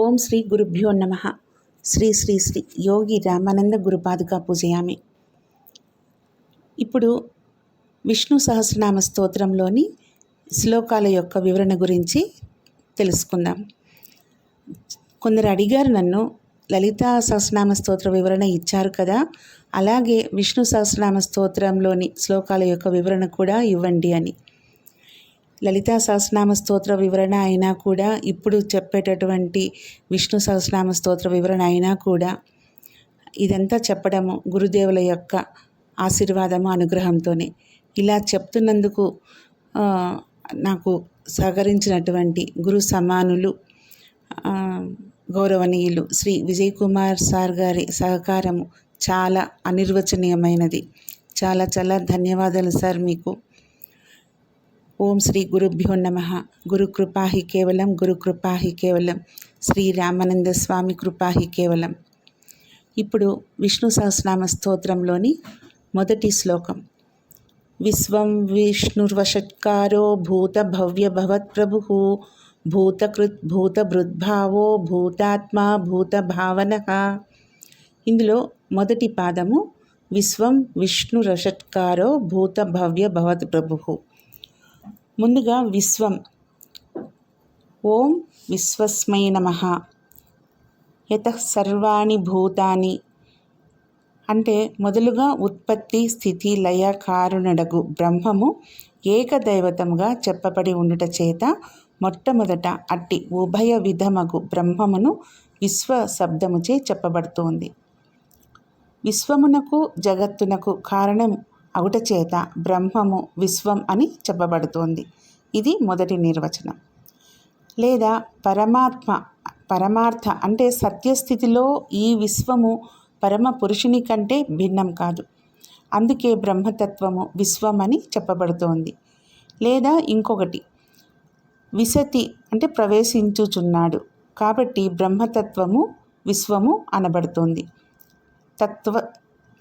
ఓం శ్రీ గురుభ్యో నమ. శ్రీ శ్రీ శ్రీ యోగి రామానంద గురుపాదుగా పూజయామి. ఇప్పుడు విష్ణు సహస్రనామ స్తోత్రంలోని శ్లోకాల యొక్క వివరణ గురించి తెలుసుకుందాం. కొందరు అడిగారు నన్ను లలితా సహస్రనామ స్తోత్ర వివరణ ఇచ్చారు కదా అలాగే విష్ణు సహస్రనామ స్తోత్రంలోని శ్లోకాల యొక్క వివరణ కూడా ఇవ్వండి అని. లలితా సహస్రనామ స్తోత్ర వివరణ అయినా కూడా ఇప్పుడు చెప్పేటటువంటి విష్ణు సహస్రనామ స్తోత్ర వివరణ అయినా కూడా ఇదంతా చెప్పడము గురుదేవుల యొక్క ఆశీర్వాదము అనుగ్రహంతోనే. ఇలా చెప్తున్నందుకు నాకు సహకరించినటువంటి గురు సమానులు గౌరవనీయులు శ్రీ విజయ్ కుమార్ సార్ గారి సహకారము చాలా అనిర్వచనీయమైనది. చాలా చాలా ధన్యవాదాలు సార్ మీకు. ఓం శ్రీ గురుభ్యో నమ. గురుకృపాహి కేవలం గురుకృపాహి కేవలం. శ్రీ రామానంద స్వామి కృపాహి కేవలం. ఇప్పుడు విష్ణు సహస్రనామ స్తోత్రంలోని మొదటి శ్లోకం. విశ్వం విష్ణుర్వషట్కారో భూత భవ్య భవత్ ప్రభు. భూతకృత్ భూతభృద్భావో భూతాత్మా భూత భావన. ఇందులో మొదటి పాదము విశ్వం విష్ణురషట్కారో భూత భవ్య భవత్ ప్రభు. ముందుగా విశ్వం. ఓం విశ్వస్మై నమ. యత సర్వాణి భూతాని. అంటే మొదలుగా ఉత్పత్తి స్థితి లయ కారుణడగు బ్రహ్మము ఏకదైవతముగా చెప్పబడి ఉండుట చేత మొట్టమొదట అట్టి ఉభయ విధమగు బ్రహ్మమును విశ్వ శబ్దముచే చెప్పబడుతోంది. విశ్వమునకు జగత్తునకు కారణం అగుట చేత బ్రహ్మము విశ్వం అని చెప్పబడుతోంది. ఇది మొదటి నిర్వచనం. లేదా పరమాత్మ పరమార్థ అంటే సత్యస్థితిలో ఈ విశ్వము పరమ పురుషుని కంటే భిన్నం కాదు. అందుకే బ్రహ్మతత్వము విశ్వం అని చెప్పబడుతోంది. లేదా ఇంకొకటి విశతి అంటే ప్రవేశించుచున్నాడు. కాబట్టి బ్రహ్మతత్వము విశ్వము అనబడుతోంది. తత్వ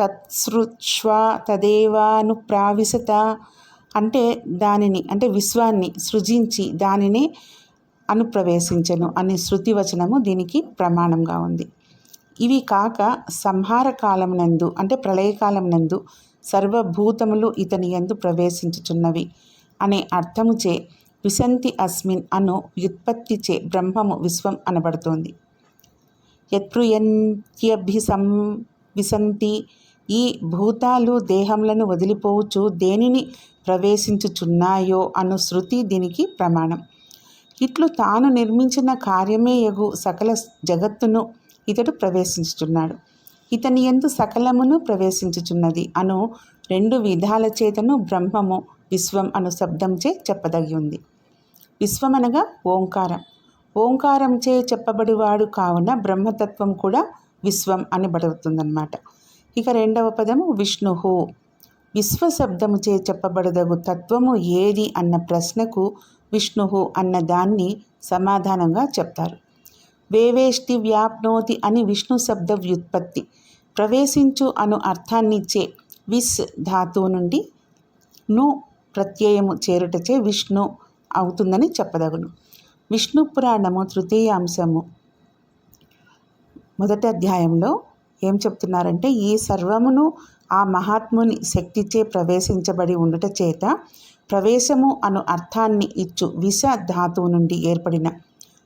తత్సృచ్వ తదేవానుప్రావిశత అంటే దానిని అంటే విశ్వాన్ని సృజించి దానిని అనుప్రవేశించను అనే శృతి వచనము దీనికి ప్రమాణంగా ఉంది. ఇవి కాక సంహార నందు అంటే ప్రళయకాలం నందు సర్వభూతములు ఇతని యందు ప్రవేశించుచున్నవి అనే అర్థముచే విశంతి అస్మిన్ అను వ్యుత్పత్తిచే బ్రహ్మము విశ్వం అనబడుతోంది. యత్ప్రుయంత్యభిసం విశంతి ఈ భూతాలు దేహములను వదిలిపోవచ్చు దేనిని ప్రవేశించుచున్నాయో అను శృతి దీనికి ప్రమాణం. ఇట్లు తాను నిర్మించిన కార్యమే యగు సకల జగత్తును ఇతడు ప్రవేశించుచున్నాడు. ఇతని ఎందు సకలమును ప్రవేశించుచున్నది అను రెండు విధాల చేతను బ్రహ్మము విశ్వం అను శబ్దంచే చెప్పదగి ఉంది విశ్వమనగా ఓంకారం. ఓంకారంచే చెప్పబడివాడు కావున బ్రహ్మతత్వం కూడా విశ్వం అని బడుతుందన్నమాట ఇక రెండవ పదము విష్ణుహు. విశ్వశబ్దముచే చెప్పబడదగు తత్వము ఏది అన్న ప్రశ్నకు విష్ణుహు అన్న దాన్ని సమాధానంగా చెప్తారు. వేవేష్టి వ్యాప్నోతి అని విష్ణు శబ్ద వ్యుత్పత్తి. ప్రవేశించు అను అర్థాన్నిచ్చే విస్ ధాతువు నుండి ను ప్రత్యయము చేరుటచే విష్ణు అవుతుందని చెప్పదగును. విష్ణు పురాణము తృతీయాంశము మొదటి అధ్యాయంలో ఏం చెప్తున్నారంటే ఈ సర్వమును ఆ మహాత్ముని శక్తిచే ప్రవేశించబడి ఉండుట చేత ప్రవేశము అను అర్థాన్ని ఇచ్చు విష ధాతువు నుండి ఏర్పడిన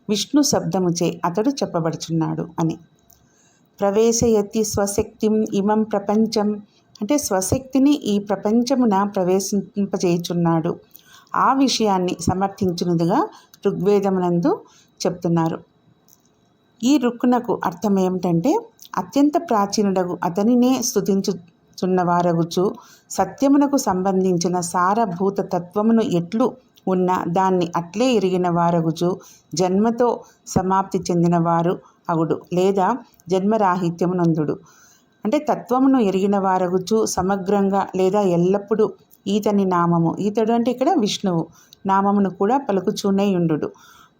విష్ణు శబ్దముచే అతడు చెప్పబడుచున్నాడు అని. ప్రవేశయతి స్వశక్తిం ఇమం ప్రపంచం. అంటే స్వశక్తిని ఈ ప్రపంచమున ప్రవేశింపజేయుచున్నాడు. ఆ విషయాన్ని సమర్థించినదిగా ఋగ్వేదమునందు చెప్తున్నారు. ఈ రుక్కునకు అర్థం ఏమిటంటే అత్యంత ప్రాచీనుడగు. అతనినే స్థుతించుచున్నవారగుచు సత్యమునకు సంబంధించిన సారభూత తత్వమును ఎట్లు ఉన్న దాన్ని అట్లే ఎరిగిన వారగుచు జన్మతో సమాప్తి చెందిన వారు అగుడు లేదా జన్మరాహిత్యమునందుడు. అంటే తత్వమును ఎరిగిన వారగుచు సమగ్రంగా లేదా ఎల్లప్పుడూ ఈతని నామము. ఈతడు అంటే ఇక్కడ విష్ణువు. నామమును కూడా పలుకుచూనే ఉండు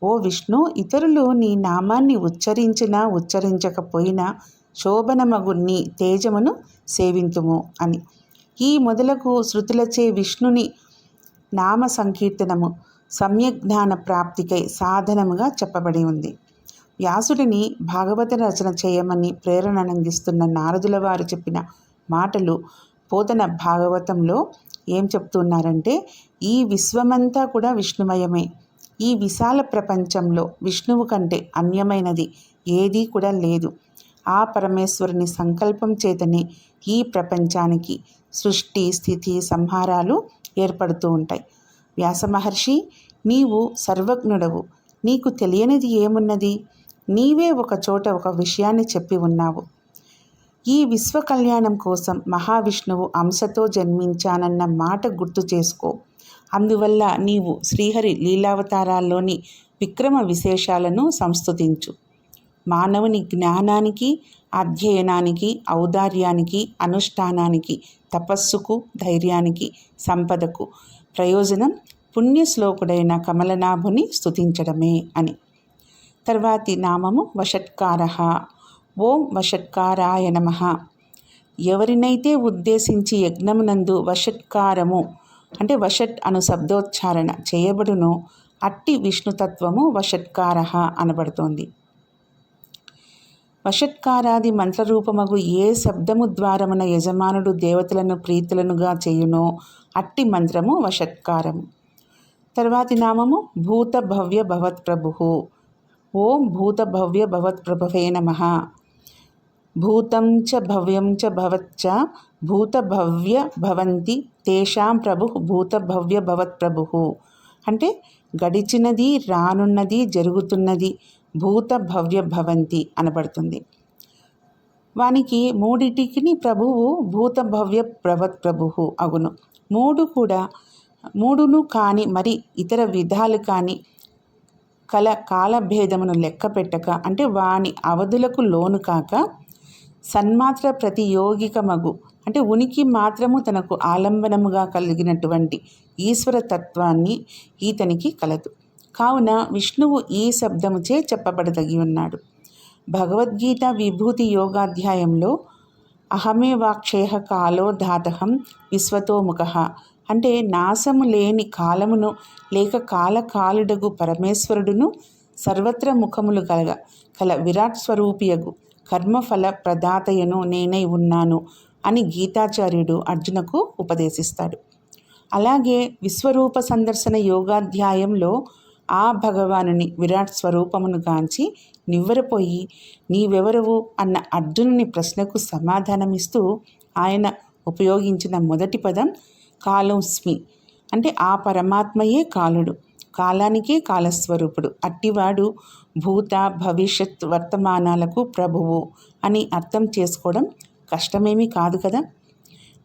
ఓ విష్ణు ఇతరులు నీ నామాన్ని ఉచ్చరించినా ఉచ్చరించకపోయినా శోభనమగుణ్ణి తేజమును సేవింతుము అని. ఈ మొదలకు శృతులచే విష్ణుని నామ సంకీర్తనము సమ్యజ్ఞాన ప్రాప్తికై సాధనముగా చెప్పబడి ఉంది. వ్యాసుడిని భాగవత రచన చేయమని ప్రేరణ అందిస్తున్న నారదుల వారు చెప్పిన మాటలు పోతన భాగవతంలో ఏం చెప్తున్నారంటే ఈ విశ్వమంతా కూడా విష్ణుమయమే. ఈ విశాల ప్రపంచంలో విష్ణువు కంటే అన్యమైనది ఏదీ కూడా లేదు. ఆ పరమేశ్వరుని సంకల్పం చేతనే ఈ ప్రపంచానికి సృష్టి స్థితి సంహారాలు ఏర్పడుతూ ఉంటాయి. వ్యాస మహర్షి నీవు సర్వజ్ఞుడవు. నీకు తెలియనిది ఏమున్నది? నీవే ఒక చోట ఒక విషయాన్ని చెప్పి ఉన్నావు. ఈ విశ్వ కళ్యాణం కోసం మహావిష్ణువు అంశతో జన్మించానన్న మాట గుర్తు చేసుకో. అందువల్ల నీవు శ్రీహరి లీలావతారాల్లోని విక్రమ విశేషాలను సంస్థుతించు మానవుని జ్ఞానానికి అధ్యయనానికి ఔదార్యానికి అనుష్ఠానానికి తపస్సుకు ధైర్యానికి సంపదకు ప్రయోజనం పుణ్యశ్లోకుడైన కమలనాభుని స్థుతించడమే అని. తర్వాతి నామము వషట్కార. ఓం వషట్కారాయ నమ. ఎవరినైతే ఉద్దేశించి యజ్ఞమునందు వషట్కారము అంటే వషట్ అను శబ్దోచ్చారణ చేయబడునో అట్టి విష్ణుతత్వము వషట్కార అనబడుతోంది. వషత్కారాది మంత్రరూపమగు ఏ శబ్దము ద్వారమున యజమానుడు దేవతలను ప్రీతులనుగా చేయునో అట్టి మంత్రము వషత్కారం తర్వాతి నామము భూత భవ్య భవత్ప్రభు ఓం భూత భవ్య భవత్ప్రభవే నమ. భూతం చ భవ్యం చ భవచ్చ భూత భవ్య భవంతి తేషాం ప్రభు భూత భవ్య భవత్ప్రభు అంటే గడిచినది రానున్నది జరుగుతున్నది భూత భవ్య భవంతి అనబడుతుంది. వానికి మూడిటికి ప్రభువు భూత భవ్య ప్రవత్ ప్రభువు అగును. మూడు కూడా మూడును కాని మరి ఇతర విధాలు కాని కల కాలభేదమును లెక్క పెట్టక అంటే వాని అవధులకు లోను కాక సన్మాత్ర ప్రతియోగిక మగు అంటే ఉనికి మాత్రము తనకు ఆలంబనముగా కలిగినటువంటి ఈశ్వర తత్వాన్ని ఈతనికి కలదు. కావున విష్ణువు ఈ శబ్దముచే చెప్పబడదగి ఉన్నాడు. భగవద్గీత విభూతి యోగాధ్యాయంలో అహమే వాక్షేహ కాలో ధాతహం విశ్వతోముఖ అంటే నాశము లేని కాలమును లేక కాలకాలుడగు పరమేశ్వరుడును సర్వత్ర ముఖములు కలగ కల విరాట్ స్వరూపియగు కర్మఫల ప్రదాతయను నేనై ఉన్నాను అని గీతాచార్యుడు అర్జునకు ఉపదేశిస్తాడు. అలాగే విశ్వరూప సందర్శన యోగాధ్యాయంలో ఆ భగవానుని విరాట్ స్వరూపమును గాంచి నివ్వరపోయి నీవెవరవు? అన్న అర్జునుని ప్రశ్నకు సమాధానమిస్తూ ఆయన ఉపయోగించిన మొదటి పదం కాలోస్మి అంటే ఆ పరమాత్మయే కాలుడు కాలానికే కాలస్వరూపుడు అట్టివాడు భూత భవిష్యత్ వర్తమానాలకు ప్రభువు అని అర్థం చేసుకోవడం కష్టమేమీ కాదు కదా?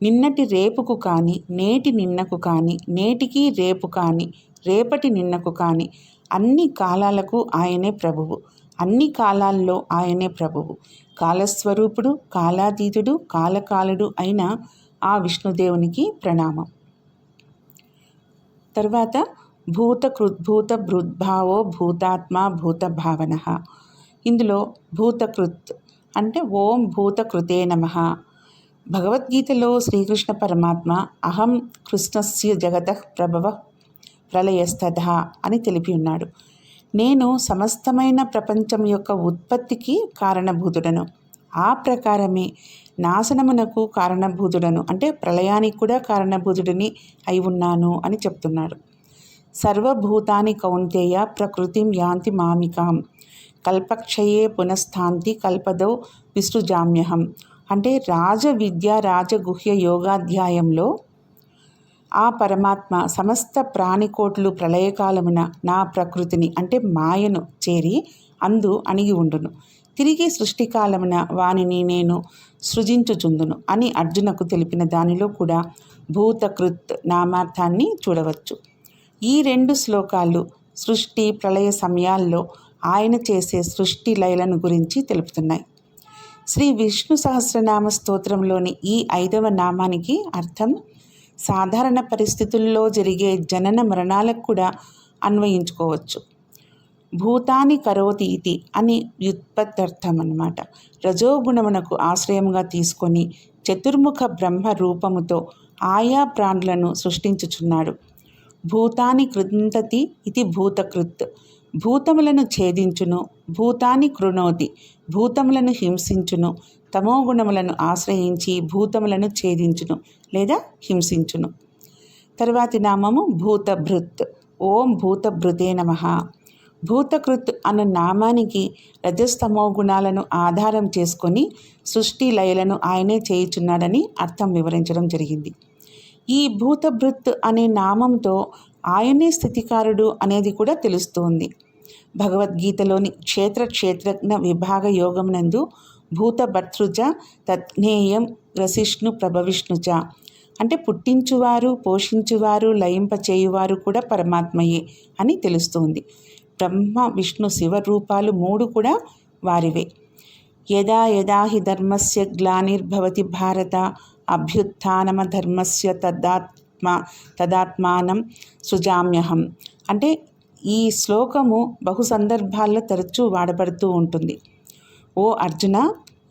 నిన్నటి రేపుకు కానీ నేటి నిన్నకు కానీ నేటికి రేపు కానీ రేపటి నిన్నకు కానీ అన్ని కాలాలకు ఆయనే ప్రభువు. అన్ని కాలాల్లో ఆయనే ప్రభువు. కాలస్వరూపుడు కాలాతీతుడు కాలకాలుడు అయిన ఆ విష్ణుదేవునికి ప్రణామం. తర్వాత భూతకృద్భూత భృద్భావో భూతాత్మ భూత భావన. ఇందులో భూతకృత్ అంటే ఓం భూతకృతే నమ. భగవద్గీతలో శ్రీకృష్ణ పరమాత్మ అహం కృష్ణస్య జగత ప్రభవ ప్రళయస్తథ అని తెలిపి ఉన్నాడు. నేను సమస్తమైన ప్రపంచం యొక్క ఉత్పత్తికి కారణభూతుడను. ఆ ప్రకారమే నాశనమునకు కారణభూతుడను. అంటే ప్రళయానికి కూడా కారణభూతుడిని అయి ఉన్నాను అని చెప్తున్నాడు. సర్వభూతాని కౌంతేయ ప్రకృతిం యాంతి మామికాం. కల్పక్షయే పునఃస్థాంతి కల్పదో విష్ణుజామ్యహం అంటే రాజ విద్య రాజగుహ్య యోగాధ్యాయంలో ఆ పరమాత్మ సమస్త ప్రాణికోట్లు ప్రళయకాలమున నా ప్రకృతిని అంటే మాయను చేరి అందు అణిగి ఉండును. తిరిగి సృష్టికాలమున వానిని నేను సృజించుచుందును అని అర్జునకు తెలిపిన దానిలో కూడా భూతకృత్ నామార్థాన్ని చూడవచ్చు. ఈ రెండు శ్లోకాలు సృష్టి ప్రళయ సమయాల్లో ఆయన చేసే సృష్టి లయలను గురించి తెలుపుతున్నాయి. శ్రీ విష్ణు సహస్రనామ స్తోత్రంలోని ఈ ఐదవ నామానికి అర్థం సాధారణ పరిస్థితుల్లో జరిగే జనన మరణాలకు కూడా అన్వయించుకోవచ్చు. భూతాని కరోతి ఇది అని వ్యుత్పత్తర్థం అన్నమాట రజోగుణమునకు ఆశ్రయంగా తీసుకొని చతుర్ముఖ బ్రహ్మ రూపముతో ఆయా ప్రాణులను సృష్టించుచున్నాడు. భూతాని కృంతతి ఇది భూతకృత్. భూతములను ఛేదించును భూతాన్ని కృణోతి భూతములను హింసించును తమోగుణములను ఆశ్రయించి భూతములను ఛేదించును లేదా హింసించును. తర్వాతి నామము భూతభృత్. ఓం భూతభృతే నమ. భూతకృత్ అను నామానికి రజస్తమో గుణాలను ఆధారం చేసుకొని సృష్టి లయలను ఆయనే చేయుచున్నాడని అర్థం వివరించడం జరిగింది. ఈ భూతభృత్ అనే నామంతో ఆయనే స్థితికారుడు అనేది కూడా తెలుస్తుంది. భగవద్గీతలోని క్షేత్ర క్షేత్రజ్ఞ విభాగ యోగం నందు భూతభర్తృజ తజ్ఞేయం గ్రసిష్ణు ప్రభవిష్ణుజ. అంటే పుట్టించువారు పోషించువారు లయింపచేయువారు కూడా పరమాత్మయే అని తెలుస్తుంది. బ్రహ్మ విష్ణు శివ రూపాలు మూడు కూడా వారివే. యదా యదా హి ధర్మస్య గ్లానిర్భవతి భారత అభ్యుత్నమ ధర్మస్య తదాత్మ తదాత్మానం సృజామ్యహం. అంటే ఈ శ్లోకము బహు సందర్భాల్లో తరచూ వాడబడుతూ ఉంటుంది. ఓ అర్జున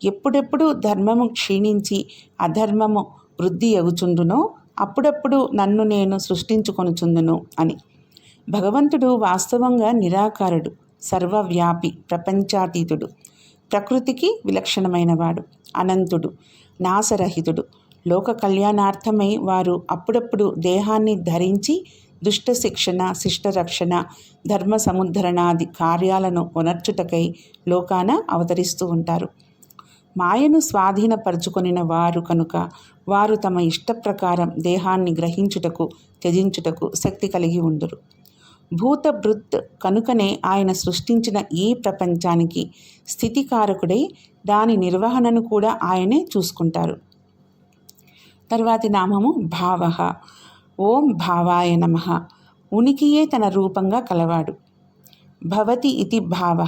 ఎప్పుడెప్పుడు ధర్మము క్షీణించి అధర్మము వృద్ధి ఎగుచుండునో అప్పుడప్పుడు నన్ను నేను సృష్టించుకొనుచుందును అని. భగవంతుడు వాస్తవంగా నిరాకారుడు సర్వవ్యాపి ప్రపంచాతీతుడు ప్రకృతికి విలక్షణమైనవాడు అనంతుడు నాశరహితుడు. లోక కళ్యాణార్థమై వారు అప్పుడప్పుడు దేహాన్ని ధరించి దుష్ట శిక్షణ శిష్ట రక్షణ ధర్మ సముద్ధరణాది కార్యాలను ఉనర్చుటకై లోకాన అవతరిస్తూ ఉంటారు. మాయను స్వాధీనపరుచుకొనిన వారు కనుక వారు తమ ఇష్ట ప్రకారం దేహాన్ని గ్రహించుటకు త్యజించుటకు శక్తి కలిగి ఉండురు. భూతభృత్ కనుకనే ఆయన సృష్టించిన ఈ ప్రపంచానికి స్థితికారకుడై దాని నిర్వహణను కూడా ఆయనే చూసుకుంటారు. తర్వాతి నామము భావ. ఓం భావాయ నమ. ఉనికియే తన రూపంగా కలవాడు. భవతి ఇది భావ.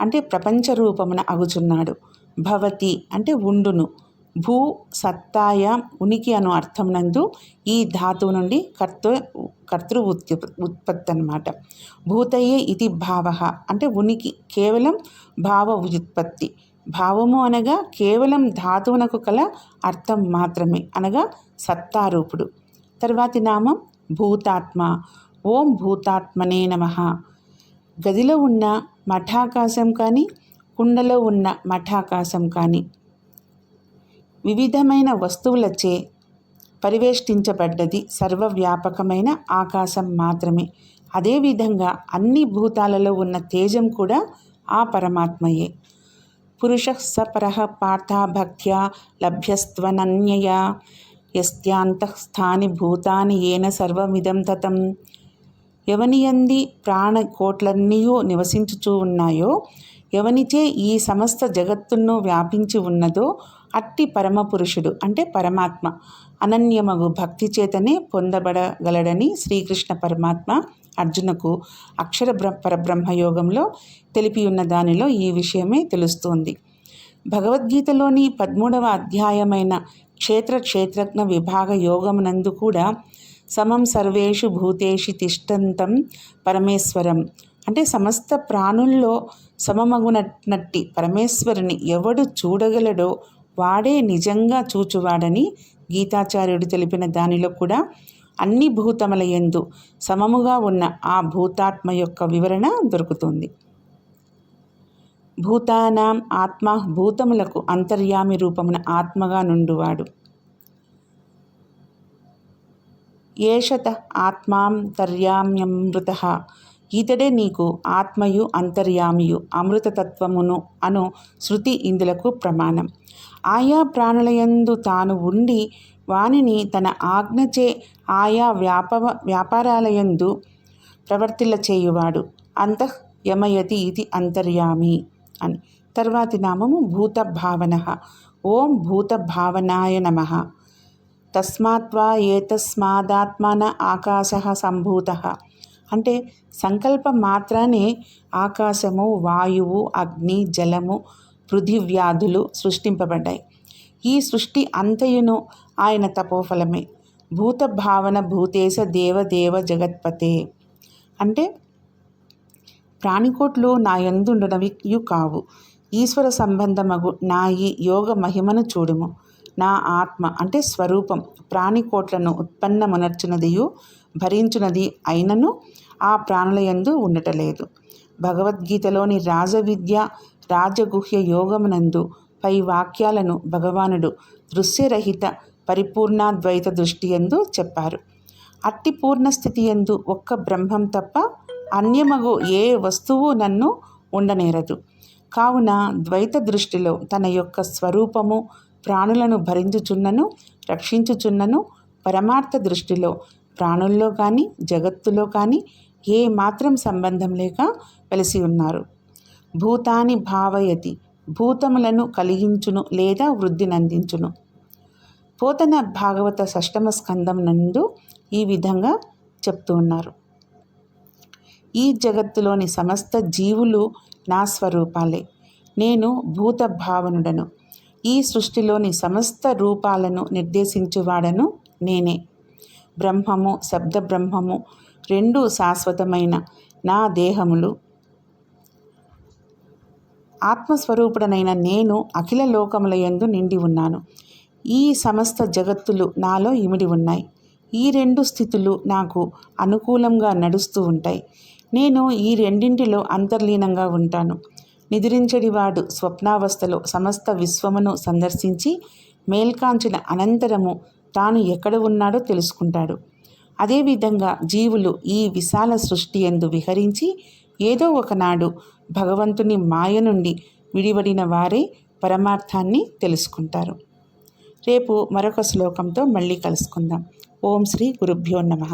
అంటే ప్రపంచ రూపమున అగుచున్నాడు. భవతి అంటే ఉండును. భూ సత్తాయ ఉనికి అను అర్థం నందు ఈ ధాతువు నుండి కర్త కర్తృ ఉత్పత్తి అనమాట భూతయే ఇది భావ. అంటే ఉనికి కేవలం భావ వ్యుత్పత్తి భావము అనగా కేవలం ధాతువునకు కల అర్థం మాత్రమే అనగా సత్తారూపుడు. తర్వాతి నామం భూతాత్మ. ఓం భూతాత్మనే నమ. గదిలో ఉన్న మఠాకాశం కానీ కుండలో ఉన్న మఠాకాశం కానీ వివిధమైన వస్తువులచే పరివేష్టించబడ్డది సర్వవ్యాపకమైన ఆకాశం మాత్రమే. అదేవిధంగా అన్ని భూతాలలో ఉన్న తేజం కూడా ఆ పరమాత్మయే. పురుష సపర పార్థ భక్త్యా లభ్యస్త్వనన్యయా. యస్యాంతఃస్థాని భూతాని ఏన సర్వమిదం తతం. ఎవనియంది ప్రాణ కోట్లన్నీయూ నివసించుచూ ఉన్నాయో ఎవనిచే ఈ సమస్త జగత్తును వ్యాపించి ఉన్నదో అట్టి పరమపురుషుడు అంటే పరమాత్మ అనన్యమగు భక్తి చేతనే పొందబడగలడని శ్రీకృష్ణ పరమాత్మ అర్జునకు అక్షర పరబ్రహ్మయోగంలో తెలిపి ఉన్న దానిలో ఈ విషయమే తెలుస్తోంది. భగవద్గీతలోని పదమూడవ అధ్యాయమైన క్షేత్ర క్షేత్రజ్ఞ విభాగ యోగమునందు కూడా సమం సర్వేషు భూతేషి తిష్టంతం పరమేశ్వరం. అంటే సమస్త ప్రాణుల్లో సమమగునట్టి పరమేశ్వరుని ఎవడు చూడగలడో వాడే నిజంగా చూచువాడని గీతాచార్యుడు తెలిపిన దానిలో కూడా అన్ని భూతముల ఎందు సమముగా ఉన్న ఆ భూతాత్మ యొక్క వివరణ దొరుకుతుంది. భూతానాం ఆత్మ భూతములకు అంతర్యామి రూపమున ఆత్మగా నుండువాడు. ఏషత ఆత్మాంతర్యామ్యమృత ఈతడే నీకు ఆత్మయు అంతర్యామియు అమృతతత్వమును అను శృతి ఇందులకు ప్రమాణం. ఆయా ప్రాణులయందు తాను ఉండి వానిని తన ఆజ్ఞచే ఆయా వ్యాప వ్యాపారాలయందు ప్రవర్తిల్ల చేయువాడు అంతః యమయతి ఇది అంతర్యామి. అని. తర్వాతి నామము భూత భావన ఓం భూత భావనాయ నమ తస్మాత్వా ఏతస్మాదాత్మన ఆకాశ సంభూత. అంటే సంకల్పం మాత్రానే ఆకాశము వాయువు అగ్ని జలము పృథివ్యాధులు సృష్టింపబడ్డాయి. ఈ సృష్టి అంతయును ఆయన తపోఫలమే. భూత భావన భూతేశ దేవదేవ జగత్పతే. అంటే ప్రాణికోట్లు నా యందుండనవియు కావు. ఈశ్వర సంబంధమగు నా ఈ యోగ మహిమను చూడుము. నా ఆత్మ అంటే స్వరూపం ప్రాణికోట్లను ఉత్పన్నమునర్చినదియు భరించునది అయినను ఆ ప్రాణుల యందు ఉండటలేదు. భగవద్గీతలోని రాజవిద్య రాజగుహ్య యోగమునందు పై వాక్యాలను భగవానుడు దృశ్యరహిత పరిపూర్ణాద్వైత దృష్టియందు చెప్పారు. అట్టి పూర్ణ స్థితి ఎందు ఒక్క బ్రహ్మం తప్ప అన్యమగు ఏ వస్తువు నన్ను ఉండనేరదు. కావున ద్వైత దృష్టిలో తన యొక్క స్వరూపము ప్రాణులను భరించుచున్నను రక్షించుచున్నను పరమార్థ దృష్టిలో ప్రాణుల్లో కానీ జగత్తులో కానీ ఏ మాత్రం సంబంధం లేక వెలిసి ఉన్నారు. భూతాని భావయతి భూతములను కలిగించును లేదా వృద్ధినందించును పోతన భాగవత షష్టమ స్కందం నందు ఈ విధంగా చెప్తూ ఉన్నారు. ఈ జగత్తులోని సమస్త జీవులు నా స్వరూపాలే. నేను భూత భావనుడను ఈ సృష్టిలోని సమస్త రూపాలను నిర్దేశించువాడను నేనే. బ్రహ్మము శబ్ద బ్రహ్మము రెండు శాశ్వతమైన నా దేహములు. ఆత్మస్వరూపుడనైన నేను అఖిల లోకముల యందు నిండి ఉన్నాను. ఈ సమస్త జగత్తులు నాలో ఇమిడి ఉన్నాయి. ఈ రెండు స్థితులు నాకు అనుకూలంగా నడుస్తూ ఉంటాయి. నేను ఈ రెండింటిలో అంతర్లీనంగా ఉంటాను. నిద్రించడివాడు స్వప్నావస్థలో సమస్త విశ్వమును సందర్శించి మేల్కాంచిన అనంతరము తాను ఎక్కడ ఉన్నాడో తెలుసుకుంటాడు. అదేవిధంగా జీవులు ఈ విశాల సృష్టి ఎందు విహరించి ఏదో ఒకనాడు భగవంతుని మాయ నుండి విడివడిన వారే పరమార్థాన్ని తెలుసుకుంటారు. రేపు మరొక శ్లోకంతో మళ్ళీ కలుసుకుందాం. ఓం శ్రీ గురుభ్యో నమః